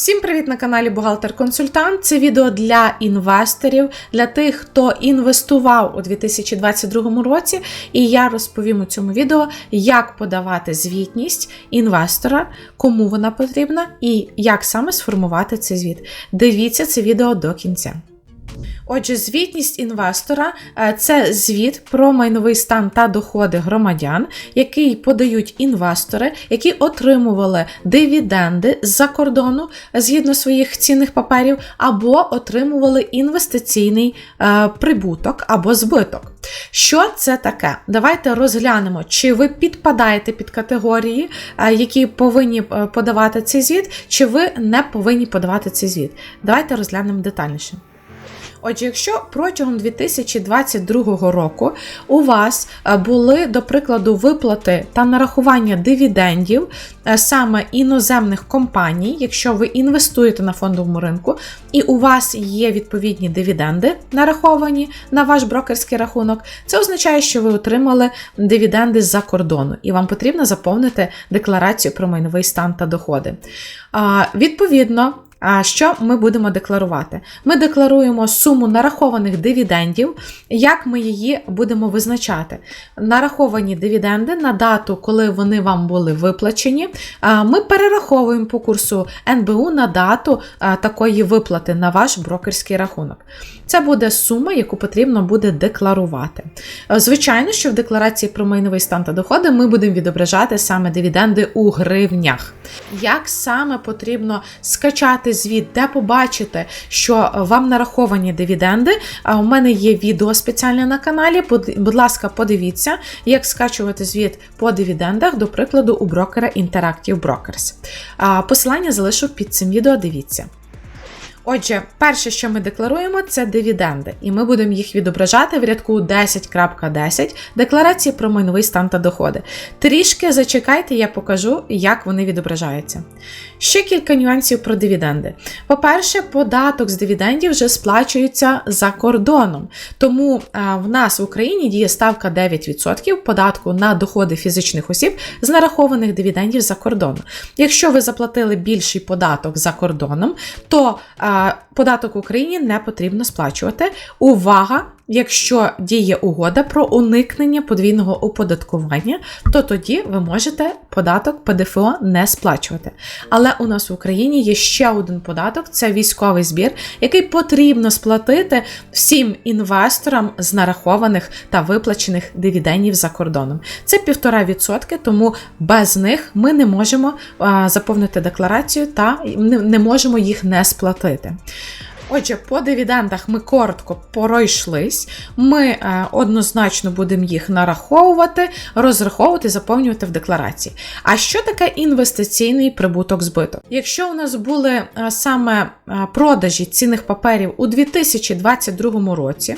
Всім привіт на каналі Бухгалтер-Консультант. Це відео для інвесторів, для тих, хто інвестував у 2022 році. І я розповім у цьому відео, як подавати звітність інвестора, кому вона потрібна, і як саме сформувати цей звіт. Дивіться це відео до кінця. Отже, звітність інвестора е, це звіт про майновий стан та доходи громадян, який подають інвестори, які отримували дивіденди з-за кордону згідно своїх цінних паперів, або отримували інвестиційний е, прибуток або збиток. Що це таке? Давайте розглянемо, чи ви підпадаєте під категорії, е, які повинні подавати цей звіт, чи ви не повинні подавати цей звіт. Давайте розглянемо детальніше. Отже, якщо протягом 2022 року у вас е, були, до прикладу, виплати та нарахування дивідендів е, саме іноземних компаній, якщо ви інвестуєте на фондовому ринку, і у вас є відповідні дивіденди нараховані на ваш брокерський рахунок, це означає, що ви отримали дивіденди з-за кордону, і вам потрібно заповнити декларацію про майновий стан та доходи. Відповідно, що ми будемо декларувати? Ми декларуємо суму нарахованих дивідендів, як ми її будемо визначати. Нараховані дивіденди на дату, коли вони вам були виплачені, ми перераховуємо по курсу НБУ на дату такої виплати на ваш брокерський рахунок. Це буде сума, яку потрібно буде декларувати. Звичайно, що в декларації про майновий стан та доходи ми будемо відображати саме дивіденди у гривнях. Як саме потрібно скачати? звіт, де побачите, що вам нараховані дивіденди. У мене є відео спеціальне на каналі. Будь ласка, подивіться, як скачувати звіт по дивідендах, до прикладу, у брокера Interactive Brokers. Посилання залишу під цим відео. Дивіться. Отже, перше, що ми декларуємо, це дивіденди, і ми будемо їх відображати в рядку 10.10 декларації про майновий стан та доходи. Трішки зачекайте, я покажу, як вони відображаються. Ще кілька нюансів про дивіденди. По-перше, податок з дивідендів вже сплачується за кордоном. Тому в нас в Україні діє ставка 9% податку на доходи фізичних осіб з нарахованих дивідендів за кордоном. Якщо ви заплатили більший податок за кордоном, то податок Україні не потрібно сплачувати. Увага! Якщо діє угода про уникнення подвійного оподаткування, то тоді ви можете податок ПДФО не сплачувати. Але у нас в Україні є ще один податок це військовий збір, який потрібно сплатити всім інвесторам з нарахованих та виплачених дивідендів за кордоном. Це 1,5%, тому без них ми не можемо заповнити декларацію та не можемо їх не сплатити. Отже, по дивідендах ми коротко пройшлись. Ми е, однозначно будемо їх нараховувати, розраховувати, заповнювати в декларації. А що таке інвестиційний прибуток збиток? Якщо у нас були е, саме е, продажі цінних паперів у 2022 році,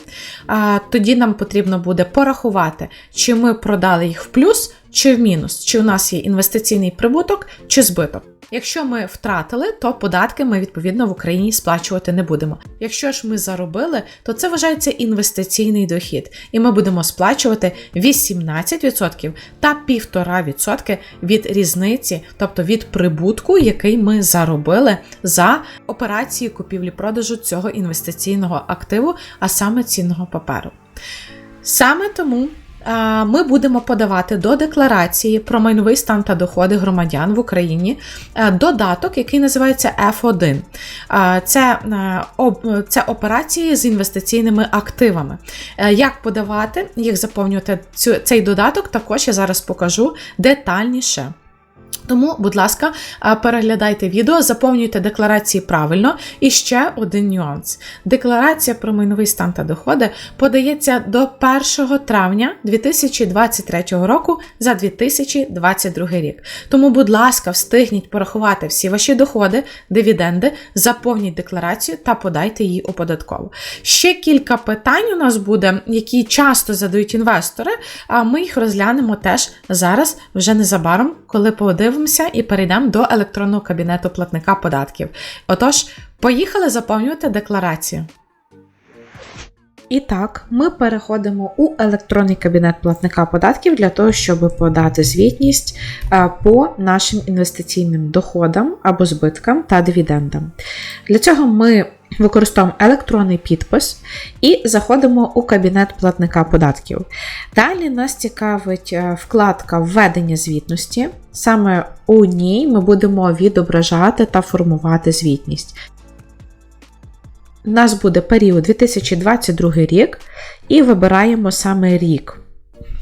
тоді нам потрібно буде порахувати, чи ми продали їх в плюс чи в мінус, чи у нас є інвестиційний прибуток, чи збиток. Якщо ми втратили, то податки ми відповідно в Україні сплачувати не будемо. Якщо ж ми заробили, то це вважається інвестиційний дохід, і ми будемо сплачувати 18% та 1,5% від різниці, тобто від прибутку, який ми заробили за операції купівлі-продажу цього інвестиційного активу, а саме цінного паперу. Саме тому ми будемо подавати до декларації про майновий стан та доходи громадян в Україні е, додаток, який називається F1. Це е, це операції з інвестиційними активами. Е, як подавати, їх заповнювати цей додаток, також я зараз покажу детальніше. Тому, будь ласка, переглядайте відео, заповнюйте декларації правильно. І ще один нюанс: декларація про майновий стан та доходи подається до 1 травня 2023 року за 2022 рік. Тому, будь ласка, встигніть порахувати всі ваші доходи, дивіденди, заповніть декларацію та подайте її у податкову. Ще кілька питань у нас буде, які часто задають інвестори, а ми їх розглянемо теж зараз, вже незабаром, коли подивимося подивимося і перейдемо до електронного кабінету платника податків. Отож, поїхали заповнювати декларацію. І так, ми переходимо у електронний кабінет платника податків для того, щоб подати звітність е, по нашим інвестиційним доходам або збиткам та дивідендам. Для цього ми використовуємо електронний підпис і заходимо у кабінет платника податків. Далі нас цікавить е, вкладка введення звітності. Саме у ній ми будемо відображати та формувати звітність. У нас буде період 2022 рік, і вибираємо саме рік.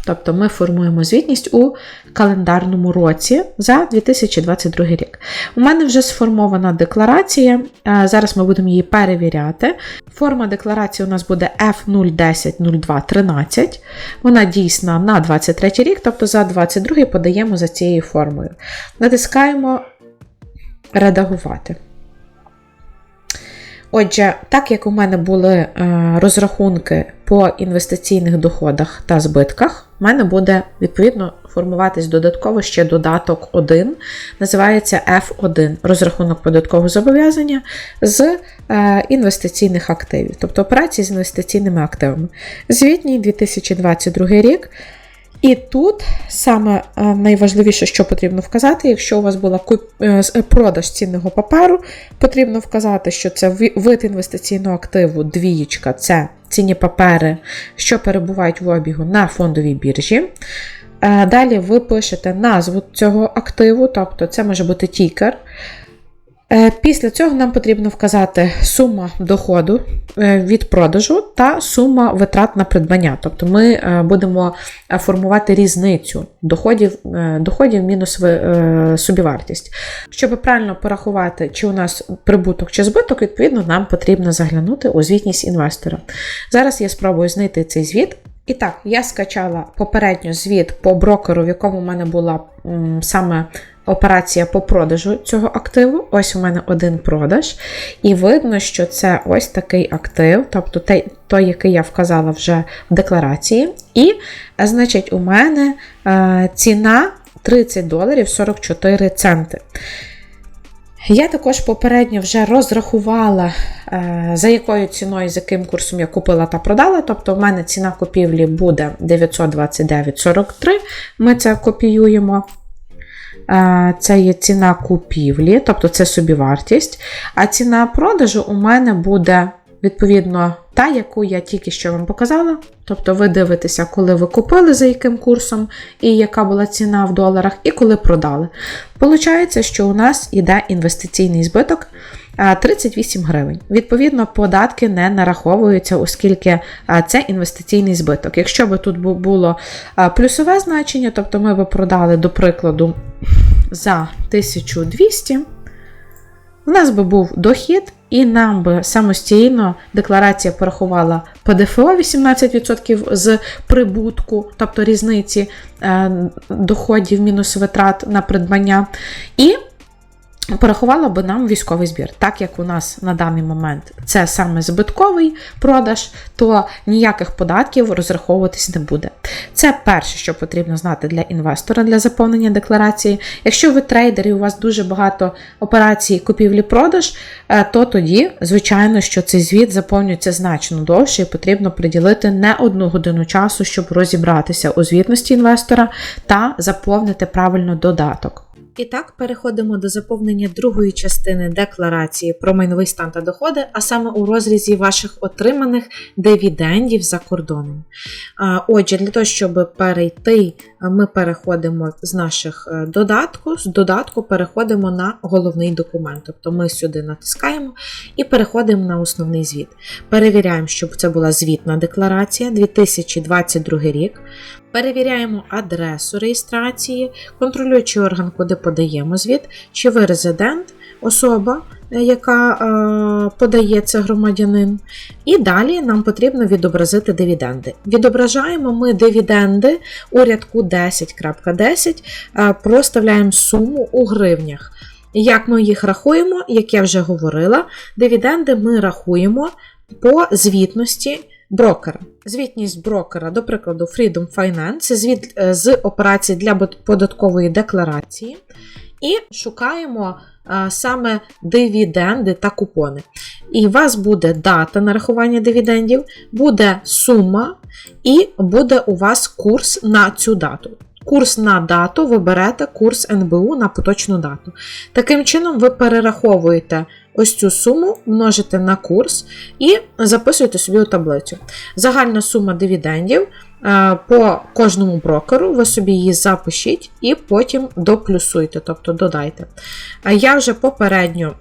Тобто ми формуємо звітність у календарному році за 2022 рік. У мене вже сформована декларація. Зараз ми будемо її перевіряти. Форма декларації у нас буде F0100213. Вона дійсна на 23 рік, тобто за 22 подаємо за цією формою. Натискаємо Редагувати. Отже, так як у мене були е, розрахунки по інвестиційних доходах та збитках, у мене буде відповідно формуватись додатково ще додаток 1, називається F1 розрахунок податкового зобов'язання з е, інвестиційних активів, тобто операції з інвестиційними активами. Звітній 2022 рік. І тут саме е, найважливіше, що потрібно вказати, якщо у вас була е, продаж цінного паперу, потрібно вказати, що це вид інвестиційного активу, двієчка, це цінні папери, що перебувають в обігу на фондовій біржі. Е, далі ви пишете назву цього активу, тобто це може бути тікер. Е, після цього нам потрібно вказати сума доходу е, від продажу та сума витрат на придбання. Тобто ми е, будемо формувати різницю доходів доходів мінус собівартість. Щоб правильно порахувати, чи у нас прибуток чи збиток, відповідно, нам потрібно заглянути у звітність інвестора. Зараз я спробую знайти цей звіт. І так, я скачала попередньо звіт по брокеру, в якому в мене була м, саме операція по продажу цього активу. Ось у мене один продаж. І видно, що це ось такий актив, тобто той, той який я вказала вже в декларації. І, значить, у мене е, ціна 30 доларів 44 центи. Я також попередньо вже розрахувала, е, за якою ціною, за яким курсом я купила та продала. Тобто, в мене ціна купівлі буде 929,43. Ми це копіюємо. Е, це є ціна купівлі, тобто це собівартість. А ціна продажу у мене буде, відповідно, та, яку я тільки що вам показала. Тобто ви дивитеся, коли ви купили, за яким курсом, і яка була ціна в доларах, і коли продали. Получається, що у нас йде інвестиційний збиток 38 гривень. Відповідно, податки не нараховуються, оскільки це інвестиційний збиток. Якщо б тут було плюсове значення, тобто ми б продали, до прикладу, за 1200, у нас би був дохід, і нам би самостійно декларація порахувала ПДФО 18% з прибутку, тобто різниці е, доходів мінус витрат на придбання. І Порахувала би нам військовий збір. Так як у нас на даний момент це саме збитковий продаж, то ніяких податків розраховуватись не буде. Це перше, що потрібно знати для інвестора для заповнення декларації. Якщо ви трейдер і у вас дуже багато операцій купівлі-продаж, е, то тоді, звичайно, що цей звіт заповнюється значно довше і потрібно приділити не одну годину часу, щоб розібратися у звітності інвестора та заповнити правильно додаток. І так переходимо до заповнення другої частини декларації про майновий стан та доходи, а саме у розрізі ваших отриманих дивідендів за кордоном. Отже, для того, щоб перейти, ми переходимо з наших е, додатку, з додатку переходимо на головний документ. Тобто ми сюди натискаємо і переходимо на основний звіт. Перевіряємо, щоб це була звітна декларація 2022 рік. Перевіряємо адресу реєстрації, контролюючий орган, куди подаємо звіт, чи ви резидент, особа, е, яка е, подає громадянин. І далі нам потрібно відобразити дивіденди. Відображаємо ми дивіденди у рядку 10.10, е, проставляємо суму у гривнях. Як ми їх рахуємо, як я вже говорила, дивіденди ми рахуємо по звітності брокера. Звітність брокера, до прикладу, Freedom Finance звіт е, з операцій для податкової декларації. І шукаємо а, саме дивіденди та купони. І у вас буде дата нарахування дивідендів, буде сума, і буде у вас курс на цю дату. Курс на дату ви берете курс НБУ на поточну дату. Таким чином, ви перераховуєте ось цю суму, множите на курс і записуєте собі у таблицю. Загальна сума дивідендів е, по кожному брокеру, ви собі її запишіть і потім доплюсуйте, тобто додайте. Я вже попередньо.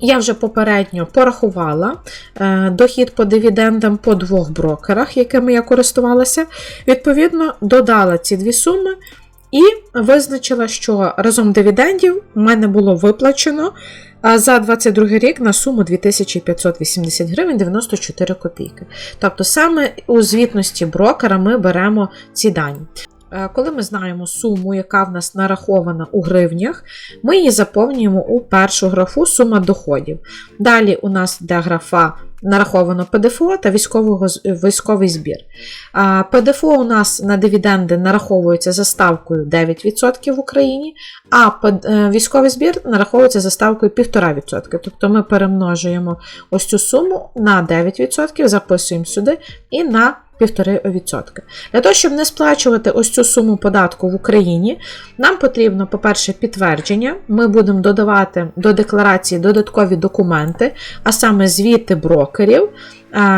Я вже попередньо порахувала е, дохід по дивідендам по двох брокерах, якими я користувалася. Відповідно, додала ці дві суми і визначила, що разом дивідендів в мене було виплачено за 22 рік на суму 2580 гривень 94 копійки. Тобто саме у звітності брокера ми беремо ці дані. Е, коли ми знаємо суму, яка в нас нарахована у гривнях, ми її заповнюємо у першу графу сума доходів. Далі у нас йде графа нараховано ПДФО та військовий збір. ПДФО у нас на дивіденди нараховується за ставкою 9% в Україні, а е, військовий збір нараховується за ставкою 1,5%. Тобто ми перемножуємо ось цю суму на 9%, записуємо сюди і на 1,5%. Для того, щоб не сплачувати ось цю суму податку в Україні, нам потрібно, по-перше, підтвердження. Ми будемо додавати до декларації додаткові документи, а саме звіти брокерів.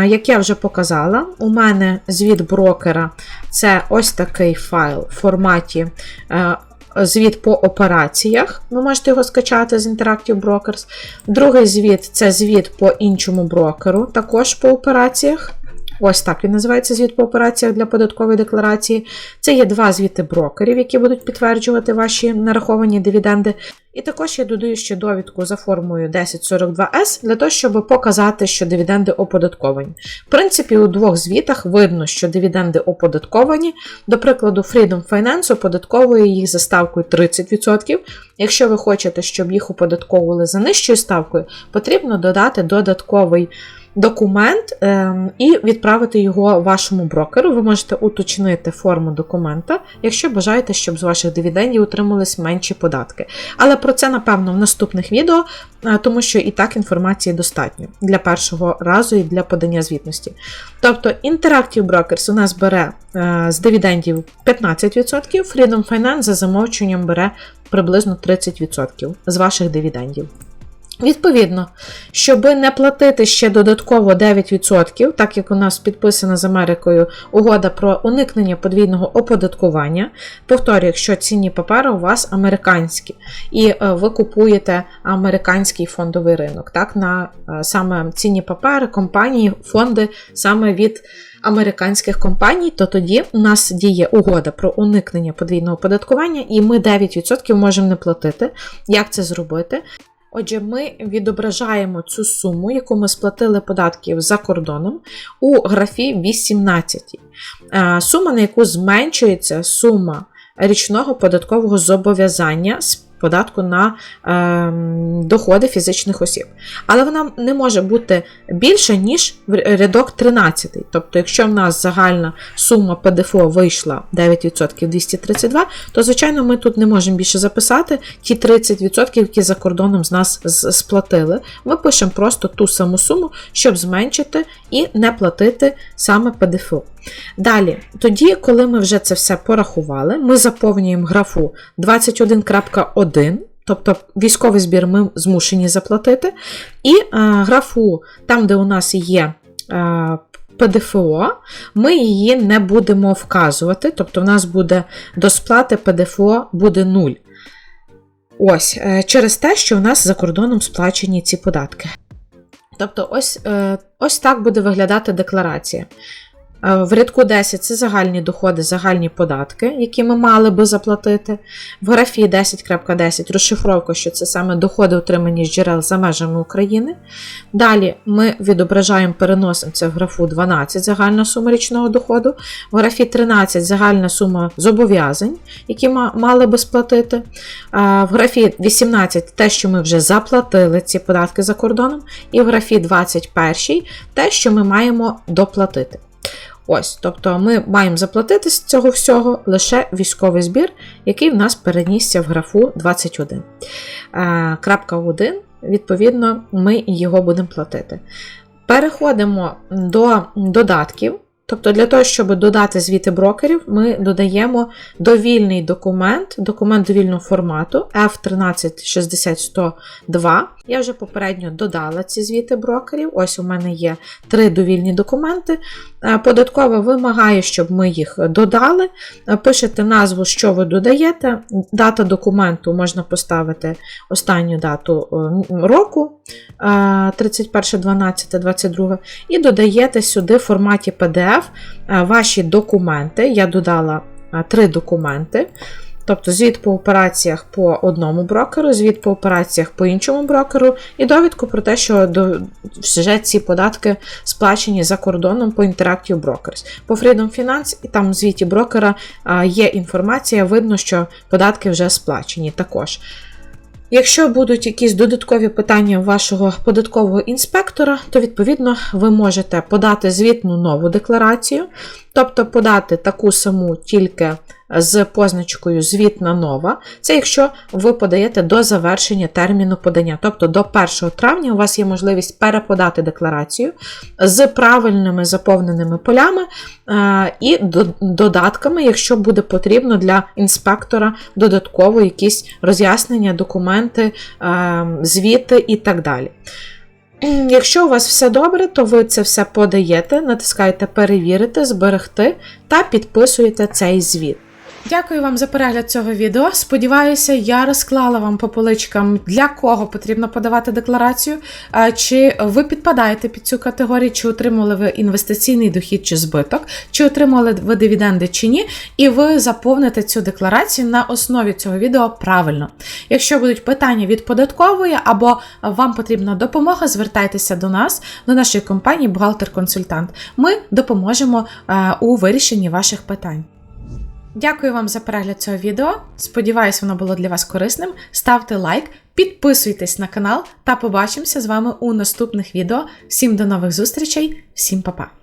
Як я вже показала, у мене звіт брокера це ось такий файл в форматі. Е, звіт по операціях, ви можете його скачати з Interactive Brokers. Другий звіт це звіт по іншому брокеру, також по операціях. Ось так він називається звіт по операціях для податкової декларації. Це є два звіти брокерів, які будуть підтверджувати ваші нараховані дивіденди. І також я додаю ще довідку за формою 1042S для того, щоб показати, що дивіденди оподатковані. В принципі, у двох звітах видно, що дивіденди оподатковані. До прикладу, Freedom Finance оподатковує їх за ставкою 30%. Якщо ви хочете, щоб їх оподатковували за нижчою ставкою, потрібно додати додатковий документ ем, і відправити його вашому брокеру. Ви можете уточнити форму документа, якщо бажаєте, щоб з ваших дивідендів утримались менші податки. Але про це, напевно, в наступних відео, е, тому що і так інформації достатньо для першого разу і для подання звітності. Тобто Interactive Brokers у нас бере е, з дивідендів 15%, Freedom Finance за замовченням бере приблизно 30% з ваших дивідендів. Відповідно, щоб не платити ще додатково 9%, так як у нас підписана з Америкою угода про уникнення подвійного оподаткування. Повторюю, якщо цінні папери у вас американські, і е, ви купуєте американський фондовий ринок, так, на е, саме цінні папери, компанії, фонди саме від. Американських компаній, то тоді у нас діє угода про уникнення подвійного оподаткування, і ми 9% можемо не платити. Як це зробити? Отже, ми відображаємо цю суму, яку ми сплатили податків за кордоном, у графі 18. Е, сума, на яку зменшується сума річного податкового зобов'язання з податку на е, доходи фізичних осіб. Але вона не може бути більша, ніж рядок 13. Тобто, якщо в нас загальна сума ПДФО вийшла 9% 232, то, звичайно, ми тут не можемо більше записати ті 30%, які за кордоном з нас сплатили. Ми пишемо просто ту саму суму, щоб зменшити і не платити саме ПДФО. Далі, тоді, коли ми вже це все порахували, ми заповнюємо графу 21.1. Тобто військовий збір ми змушені заплатити. І е, графу, там, де у нас є е, ПДФО, ми її не будемо вказувати, тобто в нас буде до сплати ПДФО буде 0. Ось, е, через те, що у нас за кордоном сплачені ці податки. Тобто, ось, е, ось так буде виглядати декларація. Е, В рядку 10 це загальні доходи, загальні податки, які ми мали би заплатити. В графі 10.10 розшифровка, що це саме доходи, отримані з джерел за межами України. Далі ми відображаємо, переносимо це в графу 12 загальна сума річного доходу. В графі 13 загальна сума зобов'язань, які ма- мали би сплатити. В графі 18 те, що ми вже заплатили ці податки за кордоном. І в графі 21 те, що ми маємо доплатити. Ось, тобто ми маємо заплатити з цього всього лише військовий збір, який в нас перенісся в графу 21. Е, Крапка 1, відповідно, ми його будемо платити. Переходимо до додатків. Тобто, для того, щоб додати звіти брокерів, ми додаємо довільний документ, документ довільного формату F1360102. Я вже попередньо додала ці звіти брокерів. Ось у мене є три довільні документи. Е, Податкова вимагає, щоб ми їх додали. Е, Пишете назву, що ви додаєте. Дата документу можна поставити останню дату е, року. 31.12.22 і додаєте сюди в форматі PDF е, ваші документи. Я додала три документи. Тобто звіт по операціях по одному брокеру, звіт по операціях по іншому брокеру, і довідку про те, що вже ці податки сплачені за кордоном по Interactive Brokers. По Freedom Finance і там в звіті брокера є інформація, видно, що податки вже сплачені також. Якщо будуть якісь додаткові питання вашого податкового інспектора, то відповідно ви можете подати звітну нову декларацію, тобто подати таку саму тільки з позначкою звітна нова. Це якщо ви подаєте до завершення терміну подання, тобто до 1 травня у вас є можливість переподати декларацію з правильними заповненими полями е, і додатками, якщо буде потрібно для інспектора додатково якісь роз'яснення, документи, е, звіти і так далі. Якщо у вас все добре, то ви це все подаєте, натискаєте перевірити, зберегти та підписуєте цей звіт. Дякую вам за перегляд цього відео. Сподіваюся, я розклала вам по поличкам, для кого потрібно подавати декларацію. Чи ви підпадаєте під цю категорію, чи отримали ви інвестиційний дохід чи збиток, чи отримали ви дивіденди чи ні, і ви заповните цю декларацію на основі цього відео правильно. Якщо будуть питання від податкової або вам потрібна допомога, звертайтеся до нас, до нашої компанії Бухгалтер-консультант. Ми допоможемо е, у вирішенні ваших питань. Дякую вам за перегляд цього відео. Сподіваюсь, воно було для вас корисним. Ставте лайк, підписуйтесь на канал та побачимося з вами у наступних відео. Всім до нових зустрічей, всім па-па!